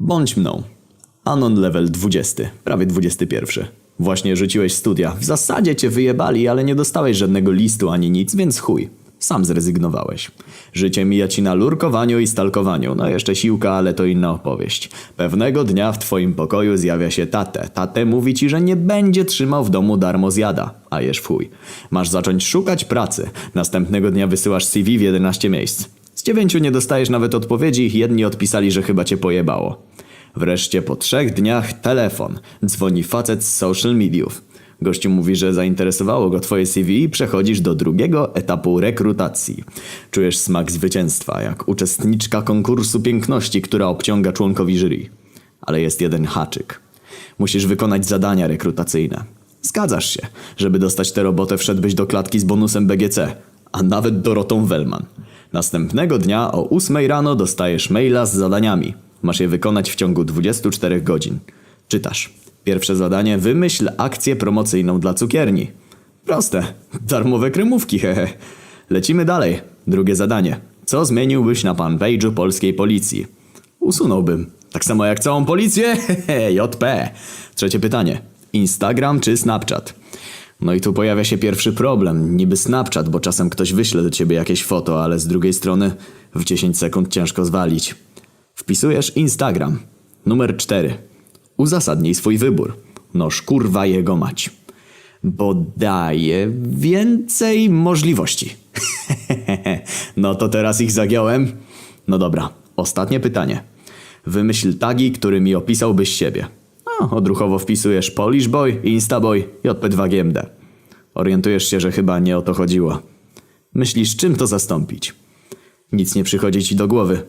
Bądź mną. Anon level 20, prawie 21. Właśnie rzuciłeś studia. W zasadzie cię wyjebali, ale nie dostałeś żadnego listu ani nic, więc chuj. Sam zrezygnowałeś. Życie mija ci na lurkowaniu i stalkowaniu. No jeszcze siłka, ale to inna opowieść. Pewnego dnia w twoim pokoju zjawia się tatę. Tatę mówi ci, że nie będzie trzymał w domu darmo zjada. A jesz w chuj. Masz zacząć szukać pracy. Następnego dnia wysyłasz CV w 11 miejsc. Z dziewięciu nie dostajesz nawet odpowiedzi, jedni odpisali, że chyba cię pojebało. Wreszcie po trzech dniach telefon. Dzwoni facet z social mediów. Gościu mówi, że zainteresowało go twoje CV i przechodzisz do drugiego etapu rekrutacji. Czujesz smak zwycięstwa, jak uczestniczka konkursu piękności, która obciąga członkowi jury. Ale jest jeden haczyk. Musisz wykonać zadania rekrutacyjne. Zgadzasz się. Żeby dostać tę robotę wszedłbyś do klatki z bonusem BGC, a nawet Dorotą Wellman. Następnego dnia o 8 rano dostajesz maila z zadaniami. Masz je wykonać w ciągu 24 godzin. Czytasz. Pierwsze zadanie: wymyśl akcję promocyjną dla cukierni. Proste. Darmowe kremówki, hehe. Lecimy dalej. Drugie zadanie. Co zmieniłbyś na fanpage'u polskiej policji? Usunąłbym. Tak samo jak całą policję? Hehe, JP. Trzecie pytanie. Instagram czy Snapchat? No i tu pojawia się pierwszy problem. Niby Snapchat, bo czasem ktoś wyśle do ciebie jakieś foto, ale z drugiej strony w 10 sekund ciężko zwalić. Wpisujesz Instagram. Numer 4. Uzasadnij swój wybór. Noż kurwa jego mać. Bo daje więcej możliwości. no to teraz ich zagiąłem. No dobra, ostatnie pytanie. Wymyśl tagi, którymi opisałbyś siebie. O, odruchowo wpisujesz Polish Boy, Instaboy, JP2GMD. Orientujesz się, że chyba nie o to chodziło. Myślisz, czym to zastąpić? Nic nie przychodzi ci do głowy.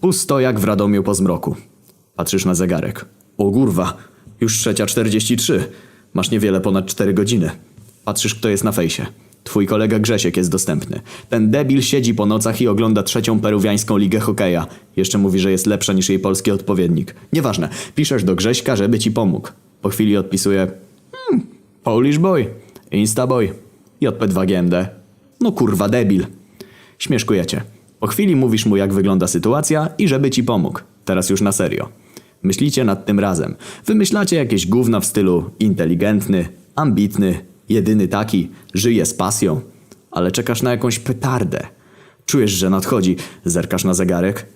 Pusto jak w Radomiu po zmroku. Patrzysz na zegarek. O kurwa, już trzecia 43. Masz niewiele ponad 4 godziny. Patrzysz, kto jest na fejsie. Twój kolega Grzesiek jest dostępny. Ten debil siedzi po nocach i ogląda trzecią peruwiańską ligę hokeja. Jeszcze mówi, że jest lepsza niż jej polski odpowiednik. Nieważne, piszesz do Grześka, żeby ci pomógł. Po chwili odpisuje hmm, Polish Boy, Instaboy, JP2GMD. No kurwa debil. Śmieszkujecie. Po chwili mówisz mu, jak wygląda sytuacja i żeby ci pomógł. Teraz już na serio. Myślicie nad tym razem. Wymyślacie jakieś gówna w stylu inteligentny, ambitny, jedyny taki, żyje z pasją. Ale czekasz na jakąś petardę. Czujesz, że nadchodzi. Zerkasz na zegarek.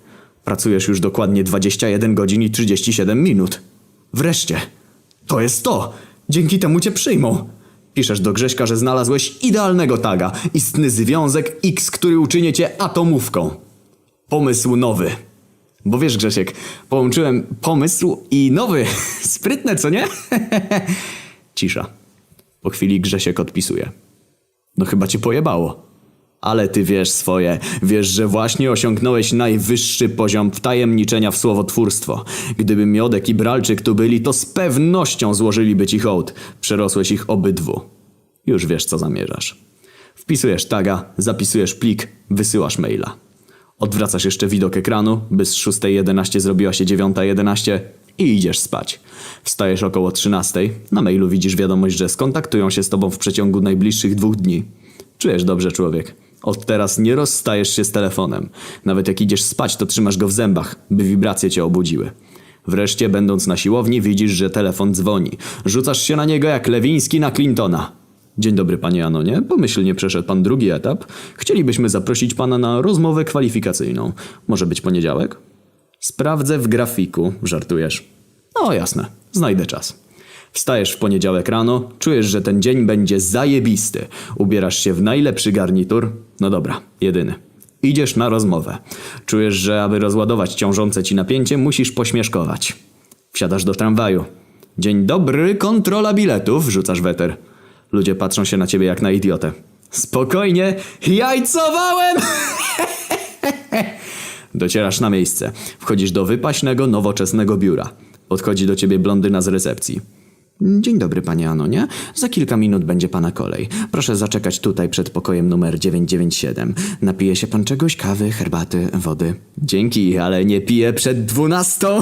Pracujesz już dokładnie 21 godzin i 37 minut. Wreszcie. To jest to. Dzięki temu cię przyjmą. Piszesz do Grześka, że znalazłeś idealnego taga. Istny związek X, który uczyni cię atomówką. Pomysł nowy. Bo wiesz, Grzesiek, połączyłem pomysł i nowy. Sprytne, co nie? Cisza. Po chwili Grzesiek odpisuje. No chyba cię pojebało. Ale ty wiesz swoje. Wiesz, że właśnie osiągnąłeś najwyższy poziom wtajemniczenia w słowotwórstwo. Gdyby Miodek i Bralczyk tu byli, to z pewnością złożyliby ci hołd. Przerosłeś ich obydwu. Już wiesz, co zamierzasz. Wpisujesz taga, zapisujesz plik, wysyłasz maila. Odwracasz jeszcze widok ekranu, by z 6.11 zrobiła się 9.11 i idziesz spać. Wstajesz około 13.00, na mailu widzisz wiadomość, że skontaktują się z tobą w przeciągu najbliższych dwóch dni. Czujesz dobrze, człowiek. Od teraz nie rozstajesz się z telefonem. Nawet jak idziesz spać, to trzymasz go w zębach, by wibracje cię obudziły. Wreszcie, będąc na siłowni, widzisz, że telefon dzwoni. Rzucasz się na niego jak Lewiński na Clintona. Dzień dobry, panie Anonie. Pomyślnie przeszedł pan drugi etap. Chcielibyśmy zaprosić pana na rozmowę kwalifikacyjną. Może być poniedziałek? Sprawdzę w grafiku, żartujesz. No jasne, znajdę czas. Wstajesz w poniedziałek rano, czujesz, że ten dzień będzie zajebisty. Ubierasz się w najlepszy garnitur. No dobra, jedyny. Idziesz na rozmowę. Czujesz, że aby rozładować ciążące ci napięcie, musisz pośmieszkować. Wsiadasz do tramwaju. Dzień dobry, kontrola biletów, rzucasz weter. Ludzie patrzą się na ciebie jak na idiotę. Spokojnie, jajcowałem! Docierasz na miejsce. Wchodzisz do wypaśnego, nowoczesnego biura. Podchodzi do ciebie blondyna z recepcji. Dzień dobry, panie Anonie. Za kilka minut będzie pana kolej. Proszę zaczekać tutaj przed pokojem numer 997. Napije się pan czegoś? Kawy, herbaty, wody? Dzięki, ale nie piję przed dwunastą.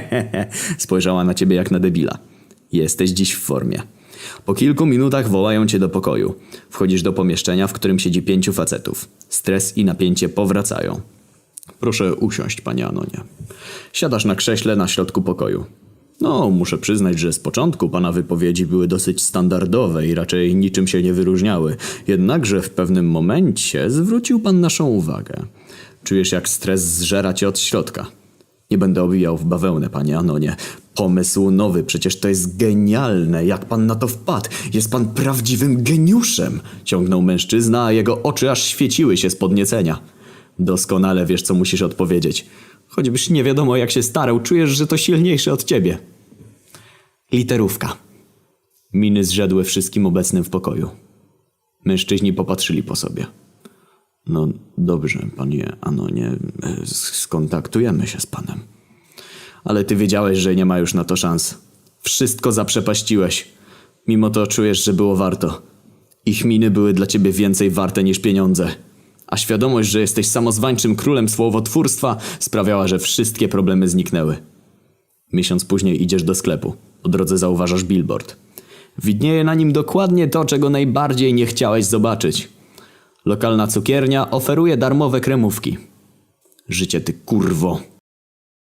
Spojrzała na ciebie jak na debila. Jesteś dziś w formie. Po kilku minutach wołają cię do pokoju. Wchodzisz do pomieszczenia, w którym siedzi pięciu facetów. Stres i napięcie powracają. Proszę usiąść, panie Anonie. Siadasz na krześle na środku pokoju. No, muszę przyznać, że z początku pana wypowiedzi były dosyć standardowe i raczej niczym się nie wyróżniały. Jednakże w pewnym momencie zwrócił pan naszą uwagę. Czujesz, jak stres zżera cię od środka. Nie będę owijał w bawełnę, panie Anonie. Pomysł nowy, przecież to jest genialne. Jak pan na to wpadł? Jest pan prawdziwym geniuszem! Ciągnął mężczyzna, a jego oczy aż świeciły się z podniecenia. Doskonale wiesz, co musisz odpowiedzieć. Choćbyś nie wiadomo, jak się starał, czujesz, że to silniejsze od ciebie. Literówka. Miny zrzedły wszystkim obecnym w pokoju. Mężczyźni popatrzyli po sobie. No dobrze, panie Anonie, e, skontaktujemy się z panem. Ale ty wiedziałeś, że nie ma już na to szans. Wszystko zaprzepaściłeś. Mimo to czujesz, że było warto. Ich miny były dla ciebie więcej warte niż pieniądze. A świadomość, że jesteś samozwańczym królem słowotwórstwa sprawiała, że wszystkie problemy zniknęły. Miesiąc później idziesz do sklepu. Po drodze zauważasz billboard. Widnieje na nim dokładnie to, czego najbardziej nie chciałeś zobaczyć. Lokalna cukiernia oferuje darmowe kremówki. Życie ty kurwo.